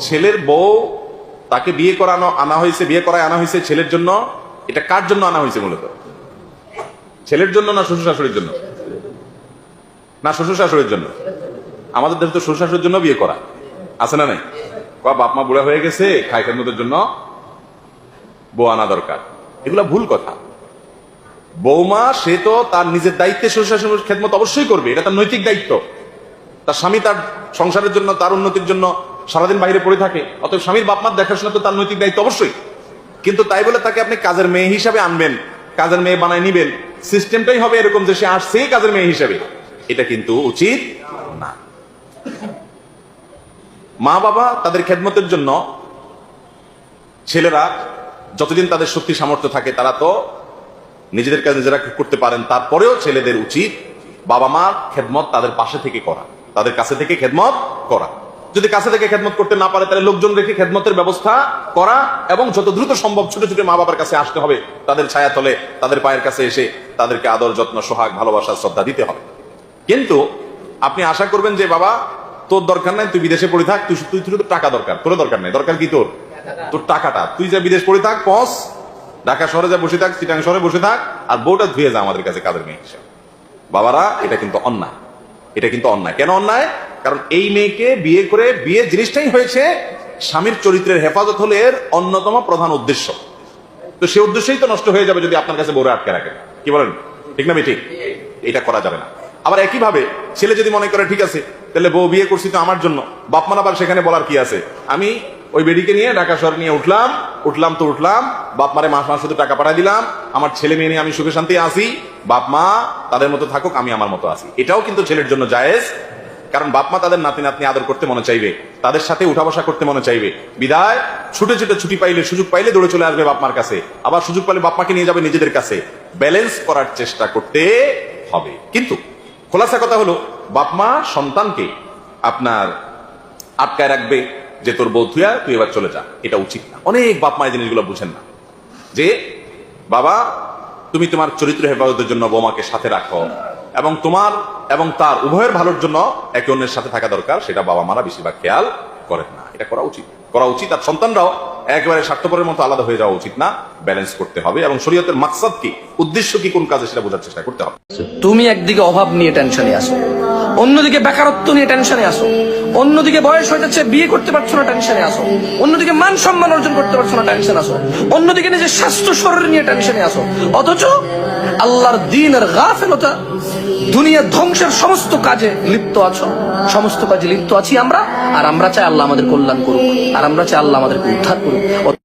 ছেলের বউ তাকে বিয়ে করানো, আনা হয়েছে, বিয়ে করায় আনা হয়েছে ছেলের জন্য? এটা কার জন্য আনা হয়েছে মূলত? ছেলের জন্য না শ্বশুর শাশুড়ির জন্য? না শ্বশুর শাশুড়ির জন্য। আমাদের দেশে তো শ্বশুর শাশুড়ির জন্য বিয়ে করা। আছে না নাই? বাপ মা বুড়া হয়ে গেছে, খাই খেদমতের জন্য বউ আনা দরকার। এগুলা ভুল কথা। বৌমা সে তো তার নিজের দায়িত্বে শ্বশুর শাশুড়ির খেদমত অবশ্যই করবে। এটা তার নৈতিক দায়িত্ব। তার স্বামী তার সংসারের জন্য, তার উন্নতির জন্য সারাদিন বাইরে পড়ে থাকে, অতএব স্বামীর বাপ মার দেখাশোনা তো তার নৈতিক দায়িত্ব অবশ্যই। কিন্তু তাই বলে তাকে আপনি কাজের মেয়ে হিসাবে আনবেন, কাজের মেয়ে বানায় নিবেন। সিস্টেমটাই হবে এরকম যে সে আসছেই কাজের মেয়ে হিসাবে। এটা কিন্তু উচিত না। মা বাবা তাদের খেদমতের জন্য ছেলেরা যতদিন তাদের শক্তি সামর্থ্য থাকে, তারা তো নিজেদের কাজ নিজেরা করতে পারেন। তারপরেও ছেলেদের উচিত বাবা মার খেদমত তাদের পাশে থেকে করা, তাদের কাছে থেকে খেদমত করা। যদি কাছে থেকে খেদমত করতে না পারে, তাহলে লোকজন রেখে খেদমতের ব্যবস্থা করা এবং যত দ্রুত সম্ভব ছোট ছোট মা বাবার কাছে আসতে হবে, তাদের ছায়া তলে, তাদের পায়ের কাছে এসে তাদেরকে আদর, যত্ন, সোহাগ, ভালোবাসা, শ্রদ্ধা দিতে হবে। কিন্তু আপনি আশা করবেন যে, বাবা, তোর দরকার নাই, তুই বিদেশে পড়ে থাক, তুই তুই শুধু টাকা দরকার। তোর দরকার নাই। দরকার কি তোর? তোর টাকাটা। তুই যা বিদেশ পড়ে থাক পস ঢাকা শহরে যা বসে থাক, চিটাং শহরে বসে থাক, আর বউটা ধুয়ে যা আমাদের কাছে কাদের মেয়ে হিসেবে। বাবারা, এটা কিন্তু অন্যায়। এটা কিন্তু অন্যায়। কেন অন্যায়? কারণ এই মেয়েকে বিয়ে করে বিয়ে জিনিসটাই হয়েছে স্বামীর চরিত্রের হেফাজত হলে এর অন্যতম প্রধান উদ্দেশ্য। তো সে উদ্দেশ্যই তো নষ্ট হয়ে যাবে যদি আপনার কাছে বউরে আটকে রাখেন কি বলেন? ঠিক না ঠিক এটা করা যাবে না। আবার একইভাবে ছেলে যদি মনে করে, ঠিক আছে, তাহলে বউ বিয়ে করছি তো আমার জন্য। বাপমান আবার সেখানে বলার কি আছে? আমি ওই বেডিকে নিয়ে ঢাকা শহরে নিয়ে উঠলাম উঠলাম তো উঠলাম, বাপ মারে মাস মাস শুধু টাকা পাঠাই দিলাম, আমার ছেলে মেয়ে নিয়ে আমি সুখে শান্তি আসি বাপ মা তাদের মতো থাকুক, আমি আমার মতো আসি এটাও কিন্তু ছেলের জন্য জায়েজ। কারণ বাপ মা তাদের নাতি নাতনি আদর করতে মনে চাইবে, তাদের সাথে উঠা বসা করতে মনে চাইবে। বিদায়, ছুটে ছুটে ছুটি পাইলে, সুযোগ পাইলে দৌড়ে চলে আসবে বাপ মার কাছে। আবার সুযোগ পাইলে বাপ মাকে নিয়ে যাবে নিজেদের কাছে। ব্যালেন্স করার চেষ্টা করতে হবে। কিন্তু খোলাসা কথা হলো বাপমা সন্তানকে আপনার আটকায় রাখবে যে তোর বউ তুই এবার চলে যা। এটা উচিত না। অনেক বাপ মা এই জিনিসগুলো বুঝেন না। যে, বাবা, তুমি তোমার চরিত্র হেফাজতের জন্য বোমাকে সাথে রাখো। এবং তোমার এবং তার উভয়ের ভালোর জন্য একে অন্যের সাথে থাকা দরকার, সেটা বাবা মারা বেশিরভাগ খেয়াল করেন না। এটা করা উচিত। করা উচিত আর সন্তানরাও একেবারে স্বার্থপরের মতো আলাদা হয়ে যাওয়া উচিত না ব্যালেন্স করতে হবে এবং শরীয়তের মাকসাদ কি, উদ্দেশ্য কি, কোন কাজে সেটা বোঝার চেষ্টা করতে হবে। তুমি একদিকে অভাব নিয়ে টেনশনে আসো অন্যদিকে বেকারত্ব নিয়ে টেনশনে আসো অন্যদিকে বয়স হয়ে যাচ্ছে, বিয়ে করতে পারছ না টেনশনে আসো অন্যদিকে মান সম্মান অর্জন করতে পারছ না টেনশন আসো অন্যদিকে নিজের স্বাস্থ্য শরীর নিয়ে টেনশনে আসো অথচ আল্লাহর দিনের গাফেলতা দুনিয়া ধ্বংসের সমস্ত কাজে লিপ্ত আছো, সমস্ত কাজে লিপ্ত আছি আমরা, আর আমরা চাই আল্লাহ আমাদের কল্যাণ করুক, আর আমরা চাই আল্লাহ আমাদেরকে উদ্ধার করুক।